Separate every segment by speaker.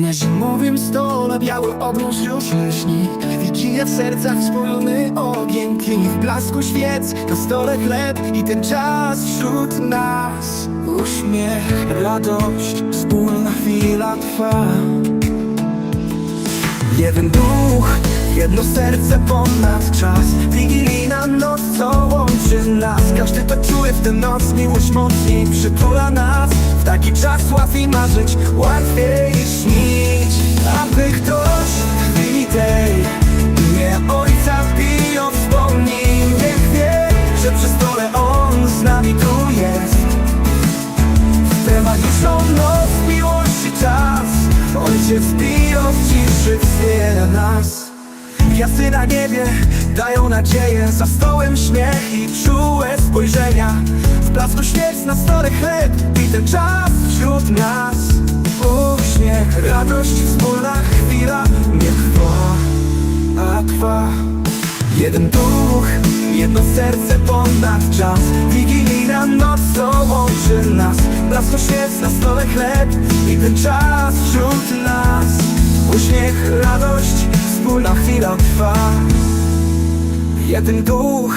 Speaker 1: Na zimowym stole biały obróż już lśni Wigilia w sercach wspólny ogień. Tli w blasku świec, na stole chleb I ten czas wśród nas. Uśmiech, radość, wspólna chwila trwa. Jeden duch, jedno serce ponad czas. Wigilijna noc, co Każdy to czuje w tę noc, miłość mocniej przytula nas. W taki czas łatwiej marzyć, łatwiej śnić. Aby ktoś w Gwiazdy na niebie dają nadzieję. Za stołem śmiech i czułe spojrzenia. W blasku świec na stole chleb I ten czas wśród nas. Uśmiech, radość, wspólna chwila. Nie trwa, a Jeden duch, jedno serce ponad czas. Wigilijna noc, co łączy nas. Blasko świec na stole chleb I ten czas wśród nas. Uśmiech, radość, wspólna chwila trwa. Jeden duch,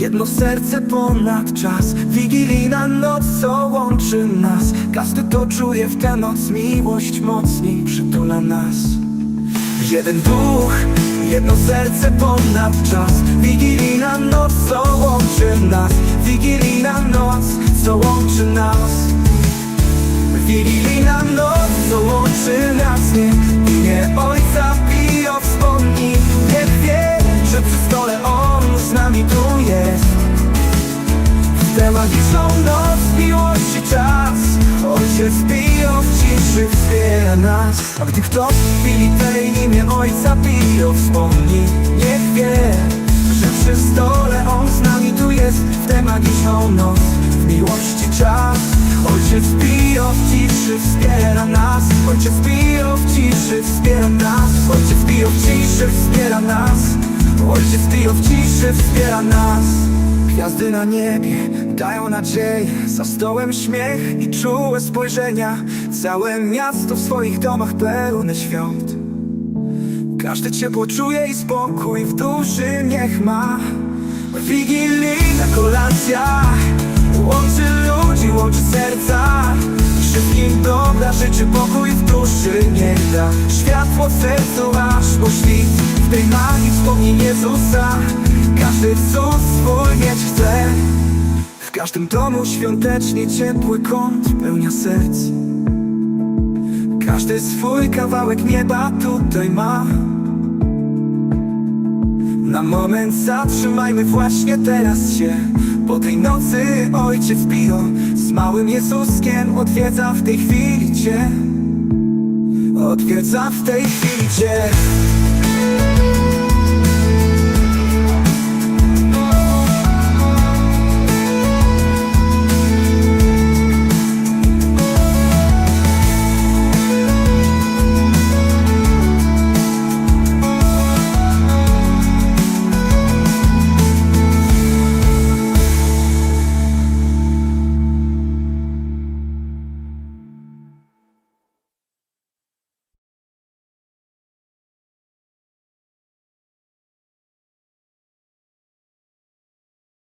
Speaker 1: jedno serce ponad czas. Wigilijna noc, co łączy nas. Każdy to czuje w tę noc Miłość mocniej przytula nas. Jeden duch, jedno serce ponad czas. Wigilijna noc, co łączy nas. Wigilijna noc, co łączy nas. Wigilijna noc, co łączy nas. Nie, nie ojca Ojciec piją w ciszy wspiera nas. A gdy ktoś w chwili tej imię Ojca piją wspomni Niech wie, że przy stole On z nami tu jest. W tę magiczną noc w miłości czas. Ojciec piją w ciszy wspiera nas. Ojciec piją w ciszy wspiera nas. Ojciec piją w ciszy wspiera nas. Ojciec piją w ciszy wspiera nas. Gwiazdy na niebie dają nadzieję Za stołem śmiech i czułe spojrzenia. Całe miasto w swoich domach pełne świąt. Każdy ciepło czuje i spokój w duszy niech ma. Wigilijna kolacja Łączy ludzi, łączy serca. Wszystkim dobra życzy pokój w duszy niech da. Światło w sercu aż po świt. W tej magii wspomnień Jezusa. Każdy cud swój mieć chce każdym domu świątecznie ciepły kąt pełnia serc. Każdy swój kawałek nieba tutaj ma. Na moment zatrzymajmy właśnie teraz się. Po tej nocy ojciec Pio Z małym Jezuskiem odwiedza w tej chwili Cię. Odwiedza w tej chwili Cię